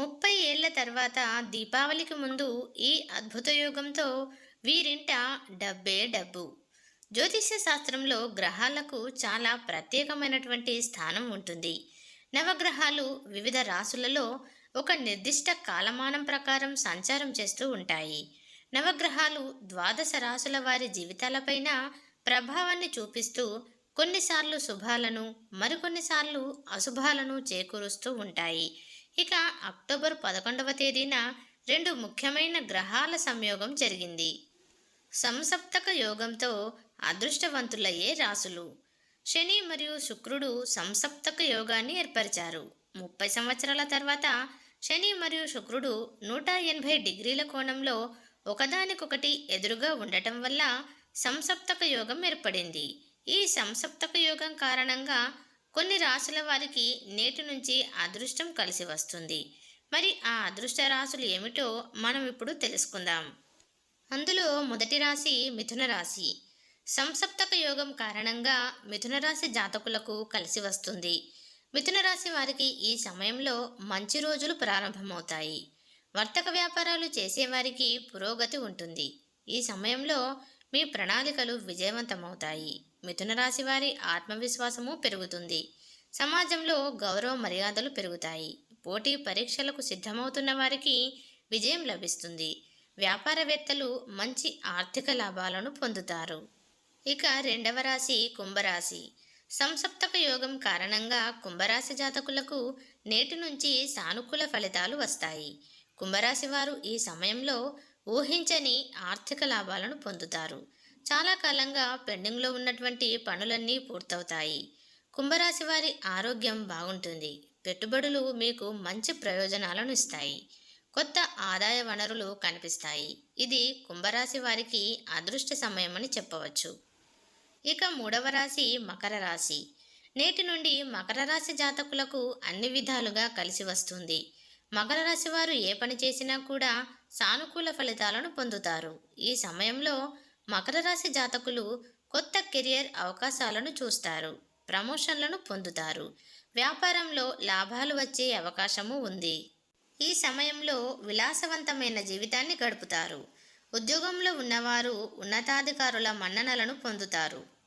ముప్పై ఏళ్ళ తర్వాత దీపావళికి ముందు ఈ అద్భుత యోగంతో వీరింట డబ్బే డబ్బు. జ్యోతిష్య శాస్త్రంలో గ్రహాలకు చాలా ప్రత్యేకమైనటువంటి స్థానం ఉంటుంది. నవగ్రహాలు వివిధ రాసులలో ఒక నిర్దిష్ట కాలమానం ప్రకారం సంచారం చేస్తూ ఉంటాయి. నవగ్రహాలు ద్వాదశ రాసుల వారి జీవితాలపైన ప్రభావాన్ని చూపిస్తూ కొన్నిసార్లు శుభాలను మరికొన్నిసార్లు అశుభాలను చేకూరుస్తూ ఉంటాయి. ఇక అక్టోబర్ పదకొండవ తేదీన రెండు ముఖ్యమైన గ్రహాల సంయోగం జరిగింది. సంసప్తక యోగంతో అదృష్టవంతులయ్యే రాసులు. శని మరియు శుక్రుడు సంసప్తక యోగాన్ని ఏర్పరిచారు. ముప్పై సంవత్సరాల తర్వాత శని మరియు శుక్రుడు నూట ఎనభై డిగ్రీల కోణంలో ఒకదానికొకటి ఎదురుగా ఉండటం వల్ల సంసప్తక యోగం ఏర్పడింది. ఈ సంసప్తక యోగం కారణంగా కొన్ని రాసుల వారికి నేటి నుంచి అదృష్టం కలిసి వస్తుంది. మరి ఆ అదృష్ట రాశులు ఏమిటో మనం ఇప్పుడు తెలుసుకుందాం. అందులో మొదటి రాశి మిథున రాశి. సంసప్తక యోగం కారణంగా మిథున రాశి జాతకులకు కలిసి వస్తుంది. మిథున రాశి వారికి ఈ సమయంలో మంచి రోజులు ప్రారంభమవుతాయి. వర్తక వ్యాపారాలు చేసేవారికి పురోగతి ఉంటుంది. ఈ సమయంలో మీ ప్రణాళికలు విజయవంతమవుతాయి. మిథున రాశి వారి ఆత్మవిశ్వాసము పెరుగుతుంది. సమాజంలో గౌరవ మర్యాదలు పెరుగుతాయి. పోటీ పరీక్షలకు సిద్ధమవుతున్న వారికి విజయం లభిస్తుంది. వ్యాపారవేత్తలు మంచి ఆర్థిక లాభాలను పొందుతారు. ఇక రెండవ రాశి కుంభరాశి. సంసప్తక యోగం కారణంగా కుంభరాశి జాతకులకు నేటి నుంచి సానుకూల ఫలితాలు వస్తాయి. కుంభరాశి వారు ఈ సమయంలో ఊహించని ఆర్థిక లాభాలను పొందుతారు. చాలా కాలంగా పెండింగ్లో ఉన్నటువంటి పనులన్నీ పూర్తవుతాయి. కుంభరాశి వారి ఆరోగ్యం బాగుంటుంది. పెట్టుబడులు మీకు మంచి ప్రయోజనాలను ఇస్తాయి. కొత్త ఆదాయ వనరులు కనిపిస్తాయి. ఇది కుంభరాశి వారికి అదృష్ట సమయమని చెప్పవచ్చు. ఇక మూడవ రాశి మకర రాశి. నేటి నుండి మకర రాశి జాతకులకు అన్ని విధాలుగా కలిసి వస్తుంది. మకర రాశి వారు ఏ పని చేసినా కూడా సానుకూల ఫలితాలను పొందుతారు. ఈ సమయంలో మకర రాశి జాతకులు కొత్త కెరియర్ అవకాశాలను చూస్తారు ప్రమోషన్లను పొందుతారు వ్యాపారంలో లాభాలు వచ్చే అవకాశము ఉంది. ఈ సమయంలో విలాసవంతమైన జీవితాన్ని గడుపుతారు. ఉద్యోగంలో ఉన్నవారు ఉన్నతాధికారుల మన్ననలను పొందుతారు.